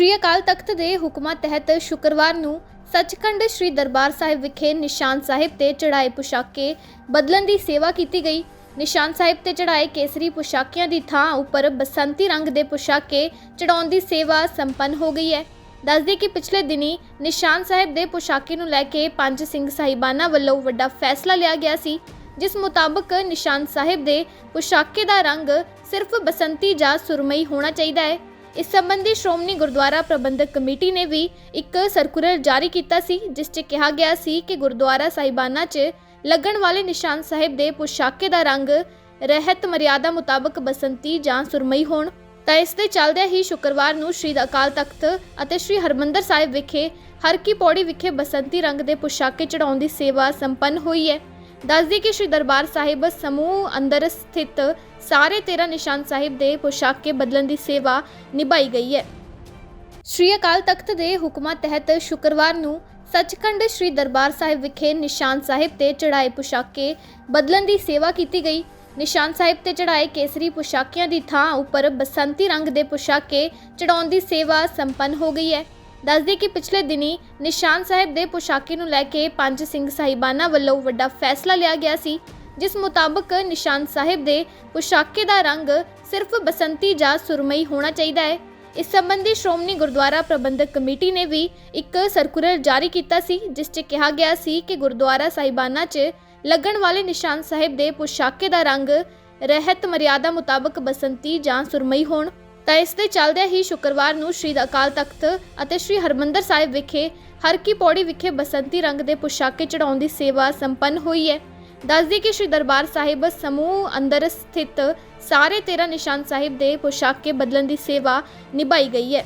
ਸ਼੍ਰੀ ਅਕਾਲ ਤਖਤ ਦੇ ਹੁਕਮਾਂ ਤਹਿਤ ਸ਼ੁੱਕਰਵਾਰ ਨੂੰ ਸੱਚਖੰਡ ਸ੍ਰੀ ਦਰਬਾਰ ਸਾਹਿਬ ਵਿਖੇ ਨਿਸ਼ਾਨ ਸਾਹਿਬ ਤੇ ਚੜਾਏ ਪੁਸ਼ਾਕੇ ਬਦਲਣ ਦੀ ਸੇਵਾ ਕੀਤੀ ਗਈ। ਨਿਸ਼ਾਨ ਸਾਹਿਬ ਤੇ ਚੜਾਏ ਕੇਸਰੀ ਪੁਸ਼ਾਕਿਆਂ ਦੀ ਥਾਂ ਉੱਪਰ ਬਸੰਤੀ ਰੰਗ ਦੇ ਪੁਸ਼ਾਕੇ ਚੜਾਉਣ ਦੀ ਸੇਵਾ ਸੰਪੰਨ ਹੋ ਗਈ ਹੈ। ਦੱਸਦੇ ਕਿ ਪਿਛਲੇ ਦਿਨੀ ਨਿਸ਼ਾਨ ਸਾਹਿਬ ਦੇ ਪੁਸ਼ਾਕੇ ਨੂੰ ਲੈ ਕੇ ਪੰਜ ਸਿੰਘ ਸਾਹਿਬਾਨਾਂ ਵੱਲੋਂ ਵੱਡਾ ਫੈਸਲਾ ਲਿਆ ਗਿਆ ਸੀ, ਜਿਸ ਮੁਤਾਬਕ ਨਿਸ਼ਾਨ ਸਾਹਿਬ ਦੇ ਪੁਸ਼ਾਕੇ ਦਾ ਰੰਗ ਸਿਰਫ ਬਸੰਤੀ ਜਾਂ ਸੁਰਮਈ ਹੋਣਾ ਚਾਹੀਦਾ ਹੈ। ਇਸ ਸੰਬੰਧੀ ਸ਼੍ਰੋਮਣੀ ਗੁਰਦੁਆਰਾ ਪ੍ਰਬੰਧਕ ਕਮੇਟੀ ਨੇ ਵੀ ਇੱਕ ਸਰਕੂਲਰ ਜਾਰੀ ਕੀਤਾ ਸੀ, ਜਿਸ 'ਚ ਕਿਹਾ ਗਿਆ ਸੀ ਕਿ ਗੁਰਦੁਆਰਾ ਸਾਹਿਬਾਨਾਂ 'ਚ ਲੱਗਣ ਵਾਲੇ ਨਿਸ਼ਾਨ ਸਾਹਿਬ ਦੇ ਪੁਸ਼ਾਕੇ ਦਾ ਰੰਗ ਰਹਿਤ ਮਰਿਆਦਾ ਮੁਤਾਬਕ ਬਸੰਤੀ ਜਾਂ ਸੁਰਮਈ ਹੋਣ। ਤਾਂ ਇਸ ਦੇ ਚੱਲਦਿਆਂ ਹੀ ਸ਼ੁੱਕਰਵਾਰ ਨੂੰ ਸ਼੍ਰੀ ਅਕਾਲ ਤਖਤ ਅਤੇ ਸ਼੍ਰੀ ਹਰਮੰਦਰ ਸਾਹਿਬ ਵਿਖੇ ਹਰ ਕੀ ਪੌੜੀ ਵਿਖੇ ਬਸੰਤੀ ਰੰਗ ਦੇ ਪੁਸ਼ਾਕੇ ਚੜਾਉਣ ਦੀ ਸੇਵਾ ਸੰਪੰਨ ਹੋਈ ਹੈ। ਦੱਸਦੀ ਕਿ ਸ਼੍ਰੀ ਦਰਬਾਰ ਸਾਹਿਬ ਸਮੂਹ ਅੰਦਰ ਸਥਿਤ ਸਾਰੇ 13 ਨਿਸ਼ਾਨ ਸਾਹਿਬ ਦੇ ਪੁਸ਼ਾਕੇ ਬਦਲਣ ਦੀ ਸੇਵਾ ਨਿਭਾਈ ਗਈ ਹੈ। ਸ਼੍ਰੀ ਅਕਾਲ ਤਖਤ ਦੇ ਹੁਕਮਾਂ ਤਹਿਤ ਸ਼ੁੱਕਰਵਾਰ ਨੂੰ ਸੱਚਖੰਡ ਸ੍ਰੀ ਦਰਬਾਰ ਸਾਹਿਬ ਵਿਖੇ ਨਿਸ਼ਾਨ ਸਾਹਿਬ ਤੇ ਚੜਾਏ ਪੁਸ਼ਾਕੇ ਬਦਲਣ ਦੀ ਸੇਵਾ ਕੀਤੀ ਗਈ। ਨਿਸ਼ਾਨ ਸਾਹਿਬ ਤੇ ਚੜਾਏ ਕੇਸਰੀ ਪੁਸ਼ਾਕਿਆਂ ਦੀ ਥਾਂ ਉੱਪਰ ਬਸੰਤੀ ਰੰਗ ਦੇ ਪੁਸ਼ਾਕੇ ਚੜਾਉਣ ਦੀ ਸੇਵਾ ਸੰਪੰਨ ਹੋ ਗਈ ਹੈ। ਦੱਸਦੇ ਕਿ ਪਿਛਲੇ ਦਿਨੀ ਨਿਸ਼ਾਨ ਸਾਹਿਬ ਦੇ ਪੁਸ਼ਾਕੇ ਨੂੰ ਲੈ ਕੇ ਪੰਜ ਸਿੰਘ ਸਾਹਿਬਾਨਾਂ ਵੱਲੋਂ ਵੱਡਾ ਫੈਸਲਾ ਲਿਆ ਗਿਆ ਸੀ, ਜਿਸ ਮੁਤਾਬਕ ਨਿਸ਼ਾਨ ਸਾਹਿਬ ਦੇ ਪੁਸ਼ਾਕੇ ਦਾ ਰੰਗ ਸਿਰਫ ਬਸੰਤੀ ਜਾਂ ਸੁਰਮਈ ਹੋਣਾ ਚਾਹੀਦਾ ਹੈ। ਇਸ ਸੰਬੰਧੀ ਸ਼੍ਰੋਮਣੀ ਗੁਰਦੁਆਰਾ ਪ੍ਰਬੰਧਕ ਕਮੇਟੀ ਨੇ ਵੀ ਇੱਕ ਸਰਕੂਲਰ ਜਾਰੀ ਕੀਤਾ ਸੀ, ਜਿਸ 'ਚ ਕਿਹਾ ਗਿਆ ਸੀ ਕਿ ਗੁਰਦੁਆਰਾ ਸਾਹਿਬਾਨਾਂ 'ਚ ਲੱਗਣ ਵਾਲੇ ਨਿਸ਼ਾਨ ਸਾਹਿਬ ਦੇ ਪੁਸ਼ਾਕੇ ਦਾ ਰੰਗ ਰਹਿਤ ਮਰਿਆਦਾ ਮੁਤਾਬਕ ਬਸੰਤੀ ਜਾਂ ਸੁਰਮਈ ਹੋਣ। ਤਾਂ ਇਸ ਦੇ ਚੱਲਦਿਆਂ ਹੀ ਸ਼ੁੱਕਰਵਾਰ ਨੂੰ ਸ਼੍ਰੀ ਅਕਾਲ ਤਖਤ ਅਤੇ ਸ਼੍ਰੀ ਹਰਮੰਦਰ ਸਾਹਿਬ ਵਿਖੇ ਹਰ ਕੀ ਪੌੜੀ ਵਿਖੇ ਬਸੰਤੀ ਰੰਗ ਦੇ ਪੁਸ਼ਾਕੇ ਚੜਾਉਣ ਦੀ ਸੇਵਾ ਸੰਪੰਨ ਹੋਈ ਹੈ। ਦੱਸਦੀ ਕਿ ਸ਼੍ਰੀ ਦਰਬਾਰ ਸਾਹਿਬ ਸਮੂਹ ਅੰਦਰ ਸਥਿਤ ਸਾਰੇ 13 ਨਿਸ਼ਾਨ ਸਾਹਿਬ ਦੇ ਪੁਸ਼ਾਕੇ ਬਦਲਣ ਦੀ ਸੇਵਾ ਨਿਭਾਈ ਗਈ ਹੈ।